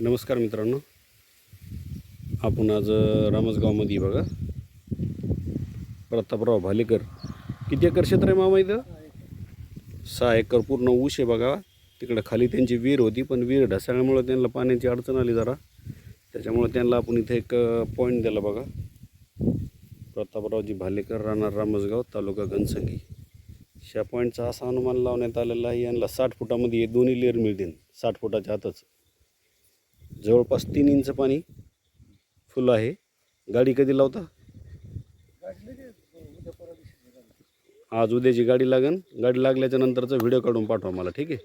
नमस्कार मित्रांनो. आपण आज रामसगावमध्ये बघा. प्रतापराव भालेकर. किती एकर क्षेत्र आहे मामा इथं? सहा एकर पूर्ण ऊस आहे बघा. तिकडं खाली त्यांची विहीर होती पण विहीर ढसाळल्यामुळं त्यांना पाण्याची अडचण आली जरा. त्याच्यामुळे त्यांना आपण इथे एक पॉईंट दिला बघा. प्रतापरावजी भालेकर राहणार रामसगाव तालुका घनसंगी. ह्या पॉईंटचा असा अनुमान लावण्यात आलेला आहे यांना साठ फुटामध्ये हे दोन्ही लेअर मिळतील. साठ फुटाच्या आतच. जवळपास तीन इंच पाणी फुलं आहे. गाडी कधी लावता? आज उद्याची गाडी लागेल गाडी लागल्याच्या नंतरचा व्हिडिओ काढून पाठवा मला ठीक आहे?